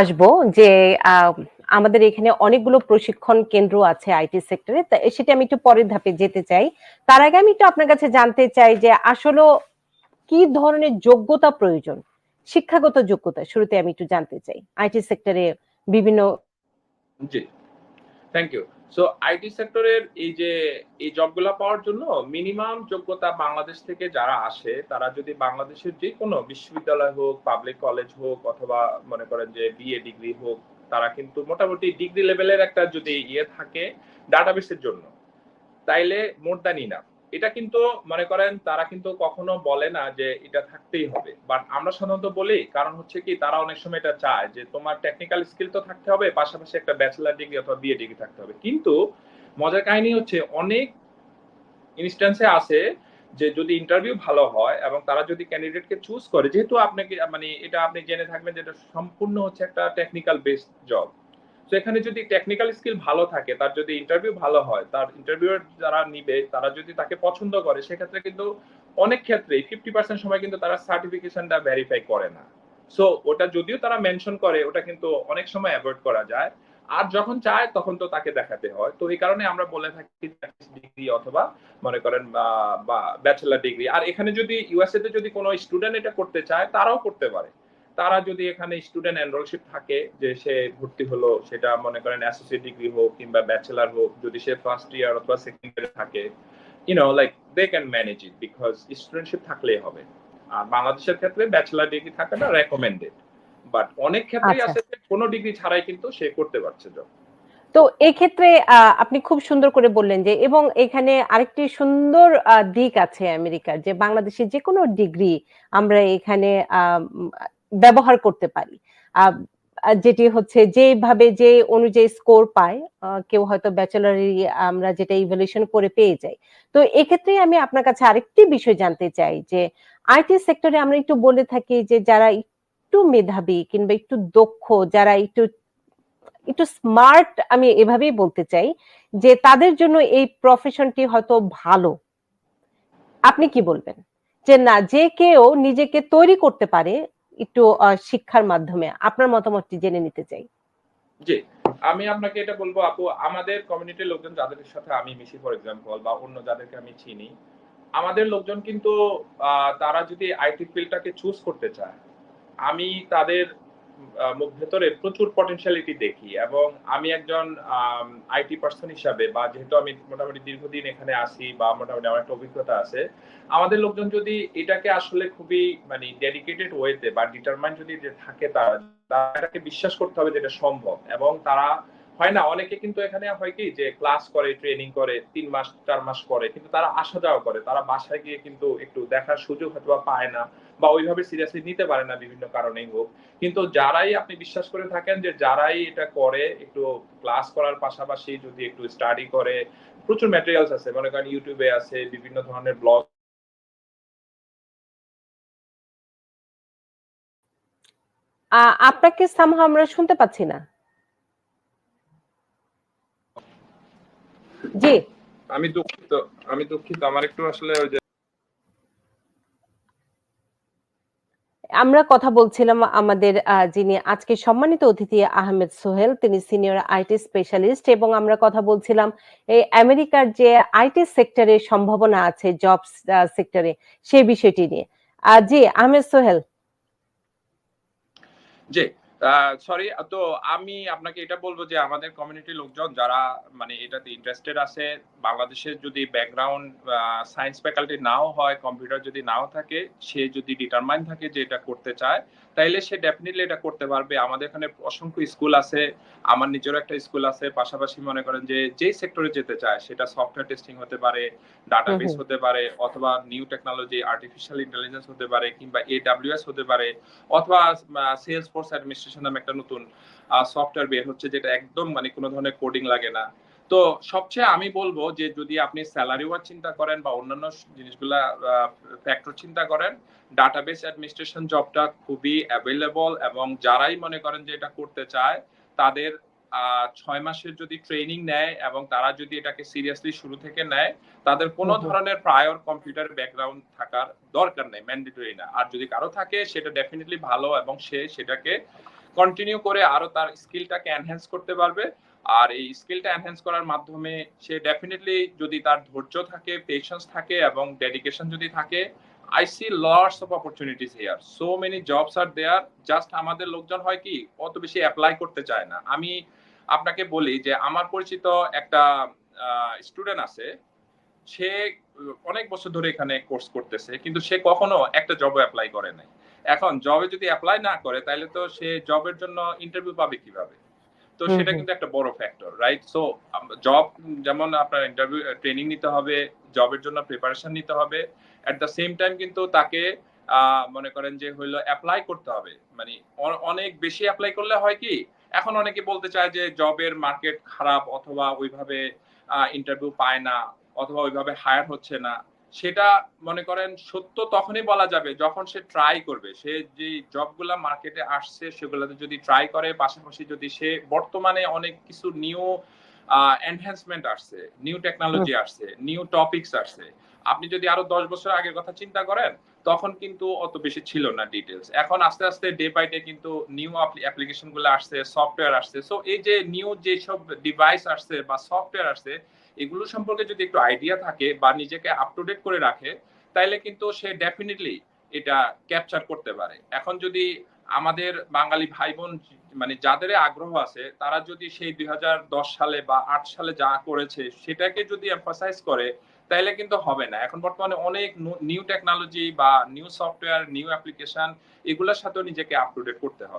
আসব যে আমাদের এখানে অনেকগুলো প্রশিক্ষণ কেন্দ্র আছে আইটি সেক্টরে। সেটা আমি একটু পরের ধাপে যেতে চাই। তার আগে আমি একটু আপনার কাছে জানতে চাই যে, আসলে কি ধরনের যোগ্যতা প্রয়োজন? শিক্ষাগত যোগ্যতা, শুরুতে আমি একটু জানতে চাই। আইটি সেক্টরে বিভিন্ন জি। থ্যাংক ইউ সো আইটি সেক্টরের এই যে, এই জবগুলো পাওয়ার জন্য মিনিমাম যোগ্যতা বাংলাদেশ থেকে যারা আসে, তারা যদি বাংলাদেশের যে কোনো বিশ্ববিদ্যালয় হোক পাবলিক কলেজ হোক, অথবা মনে করেন যে বিএ ডিগ্রি হোক, তারা কিন্তু মোটামুটি ডিগ্রি লেভেলের একটা যদি ইয়ে থাকে ডাটাবেসের জন্য, তাইলে মোর দ্যান ইনাফ এটা কিন্তু, মনে করেন, তারা কিন্তু কখনো বলে না যে এটা থাকতেই হবে। বাট আমরা সাধারণত বলি, কারণ হচ্ছে কি, তারা অনেক সময় এটা চায় যে তোমার টেকনিক্যাল স্কিল তো থাকতে হবে, পাশাপাশি একটা ব্যাচেলার ডিগ্রি অথবা বিএ ডিগ্রি থাকতে হবে। কিন্তু মজার কাহিনী হচ্ছে, অনেক ইনস্ট্যান্সে আছে যে যদি ইন্টারভিউ ভালো হয় এবং তারা যদি ক্যান্ডিডেটকে চুজ করে, যেহেতু আপনাকে মানে এটা আপনি জেনে থাকবেন যে এটা সম্পূর্ণ হচ্ছে একটা টেকনিক্যাল বেসড জব তো এখানে যদি টেকনিক্যাল স্কিল ভালো থাকে, তার যদি ইন্টারভিউ ভালো হয়, তার ইন্টারভিউর যারা নিবে, তারা যদি তাকে পছন্দ করে, সেক্ষেত্রে কিন্তু অনেক ক্ষেত্রে ফিফটি পার্সেন্ট সময় কিন্তু তারা সার্টিফিকেশনটা ভেরিফাই করে না। সো ওটা যদিও তারা মেনশন করে, ওটা কিন্তু অনেক সময় অ্যাভয়েড করা যায়। আর যখন চায়, তখন তো তাকে দেখাতে হয়। তো এই কারণে আমরা বলে থাকি ডিগ্রি অথবা মনে করেন বা ব্যাচেলার ডিগ্রি আর এখানে যদি ইউএসএ তে যদি কোনো স্টুডেন্ট এটা করতে চায়, তারাও করতে পারে। তারা যদি এখানে স্টুডেন্ট এনরোলশিপ থাকে যে সে ভর্তি হলো সেটা মনে করেন অ্যাসোসিয়েট ডিগ্রি হোক কিংবা ব্যাচেলার হোক যদি সে ফার্স্ট ইয়ার অথবা সেকেন্ড ইয়ারে থাকে you know like they can manage it because studentship থাকলেই হবে। আর বাংলাদেশের ক্ষেত্রে ব্যাচেলার ডিগ্রি থাকাটা রেকমেন্ডেড বাট অনেক ক্ষেত্রেই আচ্ছা। আছে যে কোনো ডিগ্রি ছাড়াই কিন্তু সে করতে পারছে জব তো এক্ষেত্রে আহ, আপনি খুব সুন্দর করে বললেন যে এবং এখানে আরেকটি সুন্দর দিক আছে আমেরিকার যে বাংলাদেশের যে কোনো ডিগ্রি আমরা এখানে ব্যবহার করতে পারি। যেটি হচ্ছে যেভাবে যে অনুযায়ী স্কোর পায় কেউ হয়তো ব্যাচেলারি আমরা যেটা ইভ্যালুয়েশন করে পেয়ে যাই। তো এক্ষেত্রে আমি আপনার কাছে আরেকটি বিষয় জানতে চাই যে আইটি সেক্টরে আমরা একটু বলে থাকি যে, যারা একটু মেধাবী কিংবা একটু দক্ষ, যারা একটু একটু স্মার্ট আমি এভাবেই বলতে চাই যে, তাদের জন্য এই প্রফেশনটি হয়তো ভালো। আপনি কি বলবেন? যে না, যে কেউ নিজেকে তৈরি করতে পারে একটু শিক্ষার মাধ্যমে আপনার মতামতটি জেনে নিতে চাই। জি, আমি আপনাকে এটা বলব, আপু, আমাদের কমিউনিটির লোকজন যাদের সাথে আমি মিশি ফর এক্সাম্পল বা অন্য যাদেরকে আমি চিনি, আমাদের লোকজন কিন্তু তারা যদি আইটি ফিল্ডটাকে চুজ করতে চায়, আমি তাদের ভেতরে প্রচুর পটেনশিয়ালিটি দেখি এবং আমি একজন আইটি পার্সন হিসাবে বা যেহেতু আমি মোটামুটি দীর্ঘদিন এখানে আসি বা মোটামুটি আমার একটা অভিজ্ঞতা আছে, আমাদের লোকজন যদি এটাকে আসলে খুবই মানে ডেডিকেটেড ওয়েতে বা ডিটারমাইন যদি থাকে তারা তারাকে বিশ্বাস করতে হবে যেটা সম্ভব এবং তারা হয় না, অনেকে কিন্তু এখানে হয় কি যে ক্লাস করে ট্রেনিং করে, তিন মাস, চার মাস করে, কিন্তু তারা আসা যাওয়া করে। তারা বাসায় গিয়ে কিন্তু একটু দেখার সুযোগ হয়তো পায় না বা ওইভাবে সিরিয়াসলি নিতে পারে না বিভিন্ন কারণেই হোক। কিন্তু যারাই আপনি বিশ্বাস করে থাকেন যে যারাই এটা করে, একটু ক্লাস করার পাশাপাশি যদি একটু স্টাডি করে, প্রচুর ম্যাটেরিয়ালস আছে। মনে করেন ইউটিউবে আছে, বিভিন্ন ধরনের ব্লগ আপনাকে সামহ আমরা শুনতে পাচ্ছি না। জি। আমি দুঃখিত আমি দুঃখিত। আমার একটু আসলে ওই যে আমরা কথা বলছিলাম আমাদের যিনি আজকে সম্মানিত অতিথি আহমেদ সোহেল তিনি সিনিয়র আইটি স্পেশালিস্ট এবং আমরা কথা বলছিলাম এই আমেরিকার যে আইটি সেক্টরে সম্ভাবনা আছে জব সেক্টরে সেই বিষয়টি নিয়ে। আহ, জি আহমেদ সোহেল। জি সরি তো আমি আপনাকে এটা বলব যে আমাদের কমিউনিটি লোকজন যারা মানে এটাতে ইন্টারেস্টেড আছে বাংলাদেশের যদি ব্যাকগ্রাউন্ড সায়েন্স ফ্যাকাল্টি নাও হয় কম্পিউটার যদি নাও থাকে, সে যদি ডিটারমাইন থাকে যে এটা করতে চায় তাইলে সে ডেফিনেটলি এটা করতে পারবে আমাদের এখানে অসংখ্য স্কুল আছে আমার নিজেরও একটা স্কুল আছে পাশাপাশি মনে করেন যে যেই সেক্টরে যেতে চায় সেটা সফটওয়্যার টেস্টিং হতে পারে ডাটাবেস। হতে পারে অথবা নিউ টেকনোলজি আর্টিফিশিয়াল ইন্টেলিজেন্স হতে পারে কিংবা এডাব্লিউএস হতে পারে অথবা সেলস ফোর্স অ্যাডমিনিস্ট্রেশন নামে একটা নতুন সফটওয়্যার বের হচ্ছে যেটা একদম মানে কোনো ধরনের কোডিং লাগে না তো সবচেয়ে আমি বলব যে যদি আপনি স্যালারি ওয়ার চিন্তা করেন বা অন্যান্য জিনিসগুলা ফ্যাক্টর চিন্তা করেন ডাটাবেস অ্যাডমিনিস্ট্রেশন জবটা খুবই অ্যাভেলেবল এবং যারাই মনে করেন যে এটা করতে চায় তাদের ছয় মাসের যদি ট্রেনিং নেয় এবং তারা যদি এটাকে সিরিয়াসলি শুরু থেকে নেয় তাদের কোনো। ধরনের প্রায়র কম্পিউটার ব্যাকগ্রাউন্ড থাকার দরকার নেই ম্যান্ডেটরি না আর যদি কারও থাকে সেটা ডেফিনেটলি ভালো এবং সে সেটাকে কন্টিনিউ করে আরও তার স্কিলটাকে এনহ্যান্স করতে পারবে। আর এই স্কিলটা এনহ্যান্স করার মাধ্যমে সে ডেফিনেটলি যদি তার ধৈর্য থাকে পেশেন্স থাকে এবং ডেডিকেশন যদি থাকে I see lots of opportunities here so many jobs are there just আমাদের লোকজন হয় কি, অত বেশি অ্যাপ্লাই করতে চায় না। আমি আপনাকে বলি যে আমার পরিচিত একটা স্টুডেন্ট আছে। সে অনেক বছর ধরে এখানে কোর্স করতেছে, কিন্তু সে কখনো একটা জবে অ্যাপ্লাই করে নাই। এখন জবে যদি অ্যাপ্লাই না করে তাহলে তো সে জবের জন্য ইন্টারভিউ পাবে কীভাবে? তো সেটা কিন্তু একটা বড় ফ্যাক্টর রাইট সো জব যেমন আপনার ইন্টারভিউ ট্রেনিং নিতে হবে জবের জন্য প্রিপারেশন নিতে হবে। এট দ্য সেম টাইম কিন্তু তাকে আহ, মনে করেন যে হইল অ্যাপ্লাই করতে হবে। মানে অনেক বেশি অ্যাপ্লাই করলে হয় কি এখন অনেকে বলতে চায় যে জবের মার্কেট খারাপ অথবা ওইভাবে ইন্টারভিউ পায় না অথবা ওইভাবে হায়ার হচ্ছে না। সেটা মনে করেন সত্য তখনই বলা যাবে যখন সে ট্রাই করবে। সে যে জবগুলা মার্কেটে আসছে, সেগুলাতে যদি ট্রাই করে, পাশাপাশি যদি সে বর্তমানে অনেক কিছু নিউ এনহ্যান্সমেন্ট আসছে নিউ টেকনোলজি আসছে নিউ টপিকস আসছে। আপনি যদি আরও দশ বছর আগের কথা চিন্তা করেন তখন কিন্তু অত বেশি ছিল না ডিটেলস এখন আস্তে আস্তে ডে বাই ডে কিন্তু নিউ অ্যাপ্লিকেশনগুলো আসছে সফটওয়্যার আসছে। সো এই যে নিউ যেসব ডিভাইস আসছে বা সফটওয়্যার আসছে এগুলো সম্পর্কে যদি একটু আইডিয়া থাকে বা নিজেকে আপ টু ডেট করে রাখে তাইলে কিন্তু সে ডেফিনেটলি এটা ক্যাপচার করতে পারে। এখন যদি আমাদের বাঙালি ভাই বোন মানে যাদের আগ্রহ আছে, তারা যদি সেই দুই হাজার দশ সালে বা আট সালে যা করেছে সেটাকে যদি এম্পাসাইজ করে, তাইলে কিন্তু হবে না। এখন বর্তমানে অনেক নিউ টেকনোলজি বা নিউ সফটওয়্যার নিউ অ্যাপ্লিকেশন এগুলোর সাথেও নিজেকে আপ করতে হবে।